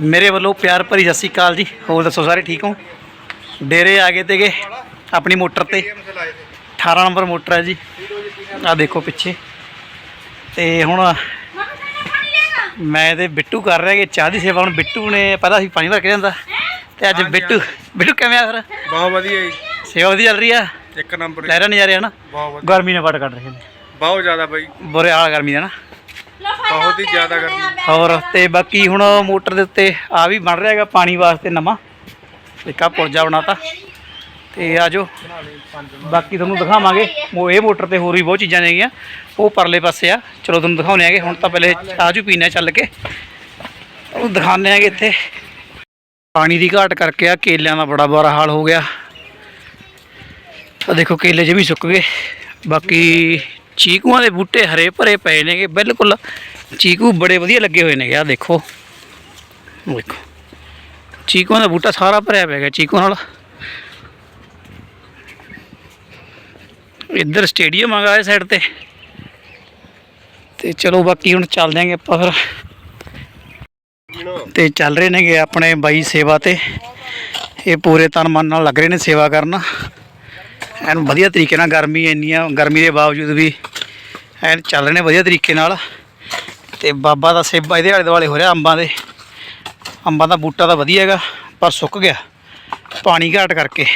ਮੇਰੇ ਵੱਲੋਂ ਪਿਆਰ ਭਰੀ ਸਤਿ ਸ਼੍ਰੀ ਅਕਾਲ ਜੀ। ਹੋਰ ਦੱਸੋ ਸਾਰੇ ਠੀਕ ਹੋ? ਡੇਰੇ ਆ ਗਏ ਤੇਗੇ ਆਪਣੀ ਮੋਟਰ ਤੇ। 18 ਨੰਬਰ ਮੋਟਰ ਹੈ ਜੀ। ਆ ਦੇਖੋ ਪਿੱਛੇ। ਤੇ ਹੁਣ ਮੈਂ ਤੇ ਬਿੱਟੂ ਕਰ ਰਿਹਾ ਕਿ ਚਾਹ ਦੀ ਸੇਵਾ ਹੁਣ ਬਿੱਟੂ ਨੇ ਪਹਿਲਾਂ ਸੀ ਪਾਣੀ ਭਰ ਕੇ ਜਾਂਦਾ ਤੇ ਅੱਜ ਬਿੱਟੂ ਬਿੱਟੂ ਕਿਵੇਂ ਆ ਫਿਰ? ਬਹੁਤ ਵਧੀਆ ਜੀ। ਸੇਵਾ ਵਧੀਆ ਚੱਲ ਰਹੀ ਆ? ਇੱਕ ਨੰਬਰ। ਲੈ ਰਹੇ ਨਜ਼ਾਰੇ ਹਨਾ? ਬਹੁਤ ਵਧੀਆ। ਗਰਮੀ ਨੇ ਵੱਟ ਕੱਢ ਰਹੇ ਨੇ। ਬਹੁਤ ਜ਼ਿਆਦਾ ਬਾਈ। ਬੁਰੇ ਹਾਲ ਗਰਮੀ ਦਾ ਨਾ ਬਹੁਤ ਹੀ ਜ਼ਿਆਦਾ ਗਰਮੀ। ਹੋਰ ਤੇ ਬਾਕੀ ਹੁਣ ਮੋਟਰ ਦੇ ਉੱਤੇ ਆ ਵੀ ਬਣ ਰਿਹਾ ਹੈਗਾ ਪਾਣੀ ਵਾਸਤੇ ਨਵਾਂ। ਇੱਕ ਆ ਪੁਰਜਾ ਬਣਾਤਾ। ਤੇ ਆਜੋ ਬਾਕੀ ਤੁਹਾਨੂੰ ਦਿਖਾਵਾਂਗੇ। ਉਹ ਇਹ ਮੋਟਰ ਤੇ ਹੋਰ ਵੀ ਬਹੁਤ ਚੀਜ਼ਾਂ ਨੇਗੀਆਂ ਉਹ ਪਰਲੇ ਪਾਸੇ ਆ। ਚਲੋ ਤੁਹਾਨੂੰ ਦਿਖਾਉਣੇ ਆਗੇ ਹੁਣ ਤਾਂ ਪਹਿਲੇ ਚਾਹ ਚੂ ਪੀਣਾ ਚੱਲ ਕੇ। ਉਹ ਦਿਖਾਉਂਦੇ ਆਗੇ ਇੱਥੇ। ਪਾਣੀ ਦੀ ਘਾਟ ਕਰਕੇ ਆ ਕੇਲਿਆਂ ਦਾ ਬੜਾ ਬੁਰਾ ਹਾਲ ਹੋ ਗਿਆ। ਆ ਦੇਖੋ ਕੇਲੇ ਜੇ ਵੀ ਸੁੱਕ ਗਏ। ਬਾਕੀ ਚੀਕੂਆਂ ਦੇ ਬੂਟੇ ਹਰੇ ਭਰੇ ਪਏ ਨੇਗੇ, ਬਿਲਕੁਲ ਚੀਕੂ ਬੜੇ ਵਧੀਆ ਲੱਗੇ ਹੋਏ ਨੇਗੇ ਆ ਦੇਖੋ। ਦੇਖੋ। ਚੀਕੂਆਂ ਦਾ ਬੂਟਾ ਸਾਰਾ ਭਰਿਆ ਪਿਆ ਗਿਆ ਚੀਕੂ ਨਾਲ। ਇੱਧਰ ਸਟੇਡੀਅਮ ਆਗਾ ਇਸ ਸਾਈਡ ਤੇ। ਤੇ ਚਲੋ ਬਾਕੀ ਹੁਣ ਚੱਲ ਆਂਗੇ ਆਪਾਂ ਫਿਰ। ਤੇ ਚੱਲ ਰਹੇ ਨੇਗੇ ਆਪਣੇ ਬਾਈ ਸੇਵਾ ਤੇ। ਇਹ ਪੂਰੇ ਤਨ ਮਨ ਨਾਲ ਲੱਗ ਰਹੇ ਨੇ ਸੇਵਾ ਕਰਨ। ਐਨ ਵਧੀਆ ਤਰੀਕੇ ਨਾਲ ਗਰਮੀ ਇੰਨੀ ਆ ਗਰਮੀ ਦੇ ਬਾਵਜੂਦ ਵੀ ਐਨ ਚੱਲ ਰਹੇ ਨੇ ਵਧੀਆ ਤਰੀਕੇ ਨਾਲ। ਤੇ ਬਾਬਾ ਦਾ ਸੇਬਾ ਇਹਦੇ ਆਲੇ ਦੁਆਲੇ ਹੋ ਰਿਹਾ ਅੰਬਾਂ ਦੇ। ਅੰਬਾਂ ਦਾ ਬੂਟਾ ਤਾਂ ਵਧੀਆ ਹੈਗਾ ਪਰ ਸੁੱਕ ਗਿਆ। ਪਾਣੀ ਘਾਟ ਕਰਕੇ।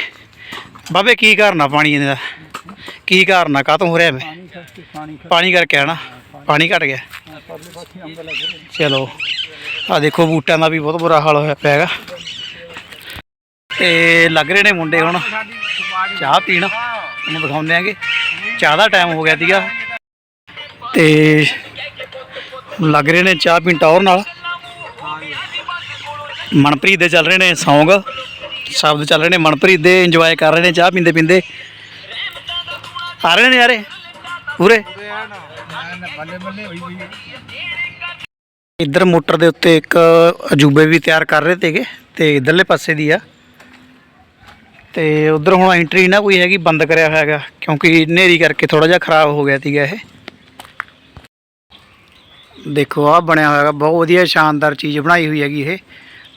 ਬਾਬੇ ਕੀ ਕਾਰਨ ਪਾਣੀ ਇਹਦਾ? ਕੀ ਕਾਰਨ ਆ? ਕਾਤੋਂ ਹੋ ਰਿਹਾ ਐਵੇਂ ਪਾਣੀ ਕਰਕੇ ਆ ਨਾ ਪਾਣੀ ਘਟ ਗਿਆ। ਚਲੋ ਆ ਦੇਖੋ ਬੂਟਿਆਂ ਦਾ ਵੀ ਬਹੁਤ ਬੁਰਾ ਹਾਲ ਹੋਇਆ ਪਿਆ ਹੈਗਾ। ਤੇ ਲੱਗ ਰਹੇ ਨੇ ਮੁੰਡੇ ਹੁਣ। ਚਾਹ ਪੀਣ। ਉਹਨੂੰ ਦਿਖਾਉਂਦੇ ਆਂਗੇ। ਚਾਹ ਦਾ ਟਾਈਮ ਹੋ ਗਿਆ ਸੀਗਾ। ਤੇ ਲੱਗ ਰਹੇ ਨੇ ਚਾਹ ਪੀਣ ਟੌਰ ਨਾਲ। ਮਨਪ੍ਰੀਤ ਦੇ ਚੱਲ ਰਹੇ ਨੇ ਸੌਂਗ। ਸ਼ਬਦ ਚੱਲ ਰਹੇ ਨੇ। ਮਨਪ੍ਰੀਤ ਦੇ ਇੰਜੋਏ ਕਰ ਰਹੇ ਨੇ ਚਾਹ ਪੀਂਦੇ ਪੀਂਦੇ। ਆ ਰਹੇ ਨੇ ਯਾਰੇ। ਪੂਰੇ ਇੱਧਰ ਮੋਟਰ ਦੇ ਉੱਤੇ ਇੱਕ ਅਜੂਬੇ ਵੀ ਤਿਆਰ ਕਰ ਰਹੇ ਤੇਗੇ। ਤੇ ਇਧਰਲੇ ਪਾਸੇ ਦੀ ਆ। ਤੇ ਉਧਰ ਹੁਣ ਐਂਟਰੀ ਨਾ ਕੋਈ ਹੈਗੀ, ਬੰਦ ਕਰਿਆ ਹੋਇਆ ਹੈਗਾ ਕਿਉਂਕਿ ਹਨੇਰੀ ਕਰਕੇ ਥੋੜਾ ਜਿਹਾ ਖਰਾਬ ਹੋ ਗਿਆ ਸੀਗਾ ਇਹ। ਦੇਖੋ ਆ ਬਣਿਆ ਹੋਇਆ ਹੈਗਾ ਬਹੁਤ ਵਧੀਆ ਸ਼ਾਨਦਾਰ ਚੀਜ਼ ਬਣਾਈ ਹੋਈ ਹੈਗੀ ਇਹ।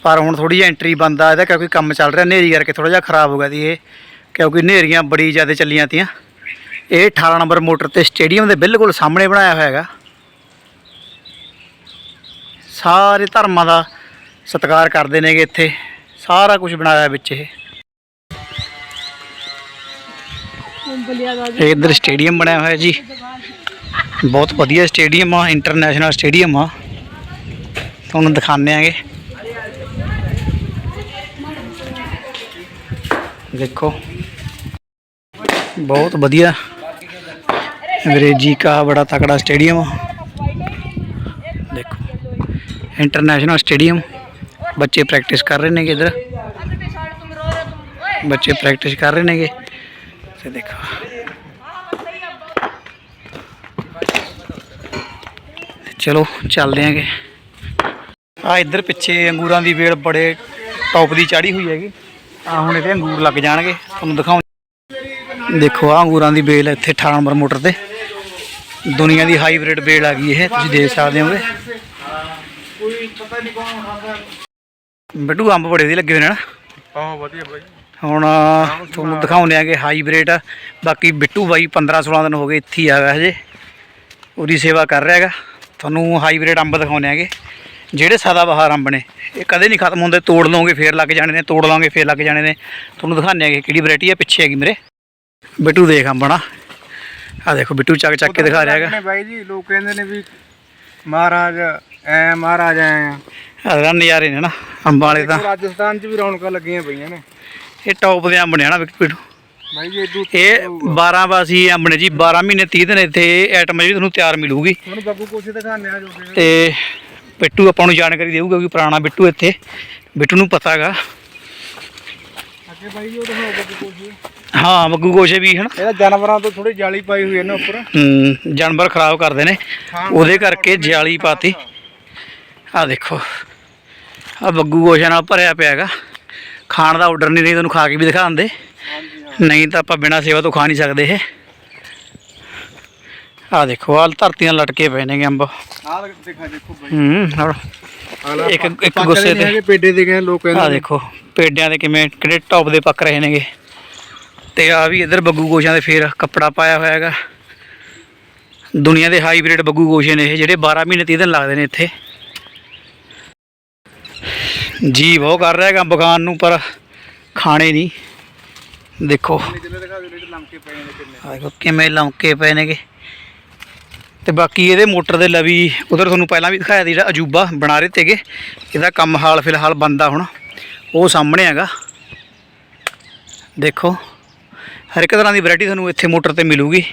ਪਰ ਹੁਣ ਥੋੜੀ ਜਿਹੀ ਐਂਟਰੀ ਬੰਦ ਆ, ਇਹਦਾ ਕਿਉਂਕਿ ਕੰਮ ਚੱਲ ਰਿਹਾ, ਹਨੇਰੀ ਕਰਕੇ ਥੋੜਾ ਜਿਹਾ ਖਰਾਬ ਹੋ ਗਿਆ ਸੀ ਇਹ, ਕਿਉਂਕਿ ਹਨੇਰੀਆਂ ਬੜੀ ਜ਼ਿਆਦਾ ਚੱਲੀਆਂ ਤੀਆਂ। ਇਹ 18 ਨੰਬਰ ਮੋਟਰ ਤੇ ਸਟੇਡੀਅਮ ਦੇ ਬਿਲਕੁਲ ਸਾਹਮਣੇ ਬਣਾਇਆ ਹੋਇਆ ਹੈਗਾ ਸਾਰੇ ਧਰਮਾਂ ਦਾ ਸਤਿਕਾਰ ਕਰਦੇ ਨੇਗੇ ਇੱਥੇ, ਸਾਰਾ ਕੁਝ ਬਣਾਇਆ ਵਿੱਚ ਇਹ। ਇਹ ਇੱਧਰ ਸਟੇਡੀਅਮ ਬਣਿਆ ਹੋਇਆ ਜੀ ਬਹੁਤ ਵਧੀਆ ਸਟੇਡੀਅਮ ਆ ਇੰਟਰਨੈਸ਼ਨਲ ਸਟੇਡੀਅਮ ਆ ਤੁਹਾਨੂੰ ਦਿਖਾਉਂਦੇ ਆਂਗੇ ਦੇਖੋ ਬਹੁਤ ਵਧੀਆ ਅੰਗਰੇਜ਼ੀ ਕਾ ਬੜਾ ਤਕੜਾ ਸਟੇਡੀਅਮ ਆ ਦੇਖੋ ਇੰਟਰਨੈਸ਼ਨਲ ਸਟੇਡੀਅਮ ਬੱਚੇ ਪ੍ਰੈਕਟਿਸ ਕਰ ਰਹੇ ਨੇਗੇ ਇਧਰ ਬੱਚੇ ਪ੍ਰੈਕਟਿਸ ਕਰ ਰਹੇ ਨੇਗੇ ਤੇ ਦੇਖੋ ਤੇ ਚਲੋ ਚੱਲਦੇ ਆਂਗੇ। ਆ ਇੱਧਰ ਪਿੱਛੇ ਅੰਗੂਰਾਂ ਦੀ ਵੇਲ ਬੜੇ ਟੌਪ ਦੀ ਚਾੜੀ ਹੋਈ ਹੈਗੀ। ਆ ਹੁਣ ਇਹਦੇ ਅੰਗੂਰ ਲੱਗ ਜਾਣਗੇ ਤੁਹਾਨੂੰ ਦਿਖਾਉਂ ਦੇਖੋ ਆ ਅੰਗੂਰਾਂ ਦੀ ਬੇਲ ਇੱਥੇ 18 ਨੰਬਰ ਮੋਟਰ ਤੇ। ਦੁਨੀਆ ਦੀ ਹਾਈਬ੍ਰਿਡ ਬੇਲ ਆ ਗਈ ਇਹ ਤੁਸੀਂ ਦੇਖ ਸਕਦੇ ਹੋਗੇ। ਬਿੱਟੂ ਅੰਬ ਬੜੇ ਵਧੀਆ ਲੱਗੇ ਹੋਏ ਨੇ ਨਾ। ਬਹੁਤ ਵਧੀਆ ਬਾਈ। ਹੁਣ ਤੁਹਾਨੂੰ ਦਿਖਾਉਂਦੇ ਆਂਗੇ ਹਾਈਬ੍ਰਿਡ ਬਾਕੀ ਬਿੱਟੂ ਬਾਈ 15 16 ਦਿਨ ਹੋ ਗਏ ਇੱਥੇ ਹੀ ਆਗਾ ਹਜੇ। ਉਹਦੀ ਸੇਵਾ ਕਰ ਰਿਹਾ ਹੈਗਾ। ਤੁਹਾਨੂੰ ਹਾਈਬ੍ਰਿਡ ਅੰਬ ਦਿਖਾਉਂਦੇ ਆਂਗੇ ਜਿਹੜੇ ਸਦਾ ਬਹਾਰ ਅੰਬ ਨੇ ਇਹ ਕਦੇ ਨਹੀਂ ਖਤਮ ਹੁੰਦੇ ਤੋੜ ਲਓਗੇ ਫੇਰ ਲੱਗ ਜਾਣੇ ਨੇ ਤੋੜ ਲਾਂਗੇ ਫੇਰ ਲੱਗ ਜਾਣੇ ਨੇ। ਤੁਹਾਨੂੰ ਦਿਖਾਉਂਦੇ ਆਂਗੇ ਕਿਹੜੀ ਵੈਰਾਈਟੀ ਹੈ ਪਿੱਛੇ ਹੈਗੀ ਮੇਰੇ। ਬਿੱਟੂ ਦੇਖ ਅੰਬਣਾ ਆ ਦੇਖੋ ਬਿੱਟੂ ਚੱਕ ਚੱਕ ਕੇ ਦਿਖਾ ਰਿਹਾ ਹੈਗਾ। ਨੇ ਬਾਈ ਜੀ ਲੋਕ ਕਹਿੰਦੇ ਨੇ ਵੀ ਮਹਾਰਾਜ ਐ ਮਹਾਰਾਜ ਐ। ਆ ਨਜ਼ਾਰੇ ਨੇ ਨਾ ਅੰਬਾਂ ਵਾਲੇ ਤਾਂ। ਰਾਜਸਥਾਨ 'ਚ ਵੀ ਰੌਣਕਾਂ ਲੱਗੀਆਂ ਪਈਆਂ ਨੇ। ਇਹ ਟੌਪ ਦੇ ਅੰਬ ਨੇ ਨਾ ਬਿੱਟੂ। ਬਾਈ ਜੀ ਇਦੂ ਇਹ 12 ਬਾਸੀ ਅੰਬ ਨੇ ਜੀ 12 ਮਹੀਨੇ 30 ਦਿਨ ਇੱਥੇ ਆਈਟਮ ਜਿਹੜੀ ਤੁਹਾਨੂੰ ਤਿਆਰ ਮਿਲੂਗੀ। ਹੁਣ ਬੱਬੂ ਕੋਸ਼ੇ ਦਿਖਾਣੇ ਆ ਜੋ ਕਿ ਤੇ ਬਿੱਟੂ ਆਪਾਂ ਨੂੰ ਜਾਣਕਾਰੀ ਦੇਊਗਾ ਕਿ ਪੁਰਾਣਾ ਬਿੱਟੂ ਇੱਥੇ। ਬਿੱਟੂ ਨੂੰ ਪਤਾ ਹੈਗਾ ਅੱਗੇ ਬਾਈ ਜੀ ਉਹ ਦਿਖਾਓ ਬੱਬੂ ਕੋਸ਼ੇ ਹਾਂ ਬੱਗੂ ਗੋਸ਼ੇ ਵੀ ਹਨ ਇਹਦਾ ਜਾਨਵਰਾਂ ਤੋਂ ਥੋੜੀ ਜਾਲੀ ਪਾਈ ਹੋਈ ਹੈ ਨਾ ਉੱਪਰ। ਹੂੰ, ਜਾਨਵਰ ਖਰਾਬ ਕਰਦੇ ਨੇ। ਉਹਦੇ ਕਰਕੇ ਜਾਲੀ ਪਾਤੀ। ਆ ਦੇਖੋ। ਆ ਬੱਗੂ ਗੋਸ਼ੇ ਨਾਲ ਭਰਿਆ ਪਿਆ ਹੈਗਾ ਖਾਣ ਦਾ ਆਰਡਰ ਨਹੀਂ ਨਹੀਂ ਤੁਹਾਨੂੰ ਖਾ ਕੇ ਵੀ ਦਿਖਾ ਦਿੰਦੇ। ਨਹੀਂ ਤਾਂ ਆਪਾਂ ਬਿਨਾਂ ਸੇਵਾ ਤੋਂ ਖਾ ਨਹੀਂ ਸਕਦੇ ਇਹ। ਆ ਦੇਖੋ ਆ ਧਰਤੀ ਨਾਲ ਲਟਕੇ ਪਏ ਨੇਗੇ ਅੰਬ। ਆਹ ਦਿਖਾ ਦੇਖੋ ਬਾਈ। ਹੂੰ ਔਰ ਅਗਲਾ ਇੱਕ- ਇੱਕ ਗੁੱਸੇ ਤੇ। ਪੇਡੇ ਦੇ ਗਏ ਲੋਕ ਆ ਦੇਖੋ ਪੇਡਿਆਂ ਦੇ ਕਿਵੇਂ ਕਿਹੜੇ ਟੌਪ ਦੇ ਪੱਕ ਰਹੇ ਨੇਗੇ। ਤੇ ਆ ਵੀ ਇੱਧਰ ਬੱਗੂ ਗੋਸ਼ਿਆਂ ਦੇ ਫੇਰ ਕੱਪੜਾ ਪਾਇਆ ਹੋਇਆ ਹੈਗਾ। ਦੁਨੀਆ ਦੇ ਹਾਈਬ੍ਰਿਡ ਬੱਗੂ ਗੋਸ਼ੇ ਨੇ ਇਹ ਜਿਹੜੇ 12 ਮਹੀਨੇ 30 ਦਿਨ ਲੱਗਦੇ ਨੇ ਇੱਥੇ। ਜੀ ਬਹੁਤ ਕਰ ਰਿਹਾ ਹੈਗਾ ਬਗਾਨ ਨੂੰ ਪਰ ਖਾਣੇ ਨਹੀਂ। ਦੇਖੋ। ਦੇਖੋ ਕਿਵੇਂ ਲੰਕੇ ਪਏ ਨੇਗੇ। ਤੇ ਬਾਕੀ ਇਹਦੇ ਮੋਟਰ ਦੇ ਲਵੀ, ਉਧਰ ਤੁਹਾਨੂੰ ਪਹਿਲਾਂ ਵੀ ਦਿਖਾਇਆ ਸੀ ਜਿਹੜਾ ਅਜੂਬਾ ਬਣਾ ਰਹੇ ਤੇਗੇ। ਇਹਦਾ ਕੰਮ ਹਾਲ ਫਿਲਹਾਲ ਬੰਦਾ ਹੁਣ। ਉਹ ਸਾਹਮਣੇ ਹੈਗਾ। ਦੇਖੋ, ਹਰ ਇੱਕ ਤਰ੍ਹਾਂ ਦੀ ਵੈਰਾਈਟੀ ਤੁਹਾਨੂੰ ਇੱਥੇ ਮੋਟਰ ਤੇ ਮਿਲੂਗੀ।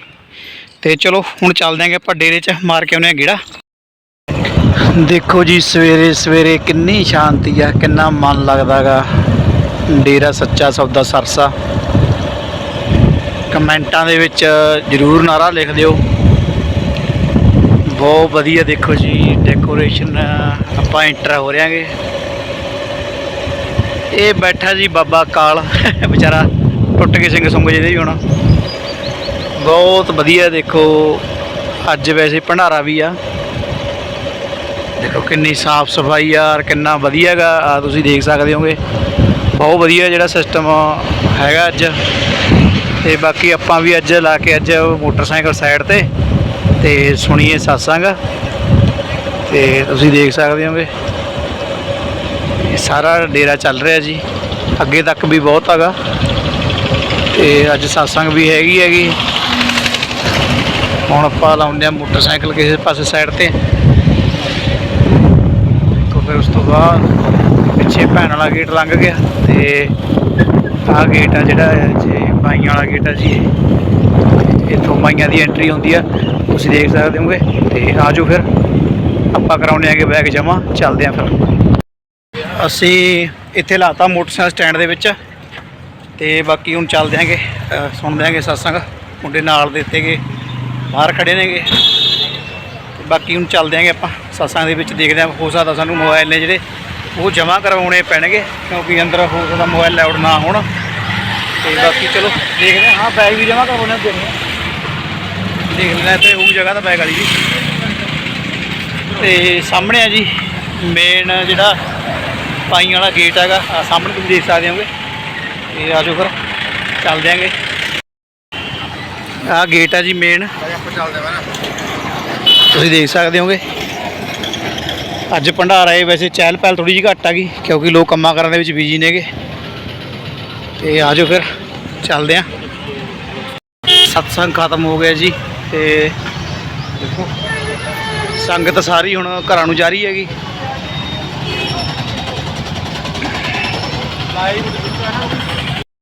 ਤੇ ਚਲੋ, ਹੁਣ ਚੱਲਦੇ ਆਂਗੇ ਆਪਾਂ ਡੇਰੇ 'ਚ ਮਾਰ ਕੇ ਆਉਂਦੇ ਆ ਗੇੜਾ। ਦੇਖੋ ਜੀ, ਸਵੇਰੇ ਸਵੇਰੇ ਕਿੰਨੀ ਸ਼ਾਂਤੀ ਆ, ਕਿੰਨਾ ਮਨ ਲੱਗਦਾਗਾ ਡੇਰਾ ਸੱਚਾ ਸੌਦਾ ਸਰਸਾ। ਕਮੈਂਟਾਂ ਦੇ ਵਿੱਚ ਜਰੂਰ ਨਾਰਾ ਲਿਖ ਦਿਓ। ਬਹੁਤ ਵਧੀਆ ਦੇਖੋ ਜੀ ਡੈਕੋਰੇਸ਼ਨ ਆਪਾਂ ਐਂਟਰ ਹੋ ਰਿਆਂਗੇ ਇਹ ਬੈਠਾ ਜੀ ਬਾਬਾ ਕਾਲ, ਵਿਚਾਰਾ ਟੁੱਟ ਕੇ ਸਿੰਘ ਸੁੰਗ ਜਿਹਦੇ ਵੀ ਹੋਣਾ। ਬਹੁਤ ਵਧੀਆ ਦੇਖੋ, ਅੱਜ ਵੈਸੇ ਭੰਡਾਰਾ ਵੀ ਆ। ਦੇਖੋ ਕਿੰਨੀ ਸਾਫ਼ ਸਫ਼ਾਈ ਆ ਔਰ ਕਿੰਨਾ ਵਧੀਆ ਹੈਗਾ ਆ ਤੁਸੀਂ ਦੇਖ ਸਕਦੇ ਹੋਗੇ। ਬਹੁਤ ਵਧੀਆ ਜਿਹੜਾ ਸਿਸਟਮ ਹੈਗਾ ਅੱਜ। ਤੇ ਬਾਕੀ ਆਪਾਂ ਵੀ ਅੱਜ ਲਾ ਕੇ ਅੱਜ ਮੋਟਰਸਾਈਕਲ ਸਾਈਡ ਤੇ ਤੇ ਸੁਣੀਏ satsang ਤੇ ਤੁਸੀਂ ਦੇਖ ਸਕਦੇ ਹੋਗੇ। ਇਹ ਸਾਰਾ ਡੇਰਾ ਚੱਲ ਰਿਹਾ ਜੀ। ਅੱਗੇ ਤੱਕ ਵੀ ਬਹੁਤ ਹੈਗਾ। ਤੇ ਅੱਜ satsang ਵੀ ਹੈਗੀ ਹੈਗੀ। ਹੁਣ ਆਪਾਂ ਲਾਉਂਦੇ ਆ ਮੋਟਰਸਾਈਕਲ ਕਿਸੇ ਪਾਸੇ ਸਾਈਡ ਤੇ। ਤੋਂ ਫਿਰ ਉਸ ਤੋਂ ਬਾਅਦ ਪਿੱਛੇ ਭੈਣ ਵਾਲਾ ਗੇਟ ਲੰਘ ਗਿਆ ਤੇ ਆਹ ਗੇਟ ਆ ਜਿਹੜਾ ਜੀ। ਮਾਈਆਂ ਵਾਲਾ ਗੇਟ ਆ ਜੀ ਇੱਥੋਂ ਮਾਈਆਂ ਦੀ ਐਂਟਰੀ ਹੁੰਦੀ ਆ। ਤੁਸੀਂ ਦੇਖ ਸਕਦੇ ਹੋਗੇ ਤੇ ਆਜੋ ਫਿਰ। ਆਪਾਂ ਕਰਾਉਣੇ ਆਗੇ ਬੈਗ ਜਮਾ ਚੱਲਦੇ ਆ ਫਿਰ। ਅਸੀਂ ਇੱਥੇ ਲਾਤਾ ਮੋਟਰਸਾਈਕਲ ਸਟੈਂਡ ਦੇ ਵਿੱਚ। ਤੇ ਬਾਕੀ ਹੁਣ ਚੱਲਦੇ ਆਂਗੇ। ਅ, ਸੁਣਦੇ ਆਂਗੇ satsang ਮੁੰਡੇ ਨਾਲ ਦੇ ਦਿੱਤੇਗੇ ਬਾਹਰ ਖੜੇ ਨੇਗੇ। ਬਾਕੀ ਹੁਣ ਚੱਲਦੇ ਆਂਗੇ ਆਪਾਂ। ਸਤਸੰਗ ਦੇ ਵਿੱਚ ਦੇਖਦੇ ਆਂ। ਹੋ ਸਕਦਾ ਸਾਨੂੰ ਮੋਬਾਈਲ ਨੇ ਜਿਹੜੇ ਉਹ ਜਮ੍ਹਾਂ ਕਰਵਾਉਣੇ ਪੈਣਗੇ। ਕਿਉਂਕਿ ਅੰਦਰ ਹੋ ਸਕਦਾ ਮੋਬਾਈਲ ਲਾਊਡ ਨਾ ਹੋਣ। ਤੇ ਬਾਕੀ ਚਲੋ ਦੇਖਦੇ ਹਾਂ। ਹਾਂ ਬੈਗ ਵੀ ਜਮ੍ਹਾਂ ਕਰਵਾਉਣੇ ਹੁੰਦੇ ਨੇ। ਦੇਖ ਲੈਣਾ ਤੇ ਉਹ ਜਗ੍ਹਾ ਤਾਂ ਬੈਗ ਵਾਲੀ ਜੀ ਤੇ ਸਾਹਮਣੇ ਆ ਜੀ ਮੇਨ ਜਿਹੜਾ ਪਾਈ ਵਾਲਾ ਗੇਟ ਹੈਗਾ, ਆਹ ਸਾਹਮਣੇ ਤੁਸੀਂ ਦੇਖ ਸਕਦੇ ਹੋਗੇ। ਤੇ ਆਜੋ ਫਿਰ ਚੱਲ ਦਿਆਂਗੇ ਆਹ ਗੇਟ ਆ ਜੀ ਮੇਨ ਆਪਾਂ ਤੁਸੀਂ ਦੇਖ ਸਕਦੇ ਹੋਗੇ। ਅੱਜ ਭੰਡਾਰਾ ਇਹ ਵੈਸੇ ਚਹਿਲ ਪਹਿਲ ਥੋੜੀ ਜਿਹੀ ਘੱਟ ਆ ਗਈ, ਕਿਉਂਕਿ ਲੋਕ ਕੰਮਾਂ ਕਰਨ ਦੇ ਵਿੱਚ ਬਿਜ਼ੀ ਨੇਗੇ। ਤੇ ਆਜੋ ਫਿਰ, ਚੱਲਦੇ ਆਂ। ਸਤਸੰਗ ਖਤਮ ਹੋ ਗਿਆ ਜੀ, ਤੇ ਦੇਖੋ, ਸੰਗਤ ਸਾਰੀ ਹੁਣ ਘਰਾਂ ਨੂੰ ਜਾ ਰਹੀ ਹੈਗੀ। ਲਾਈਵ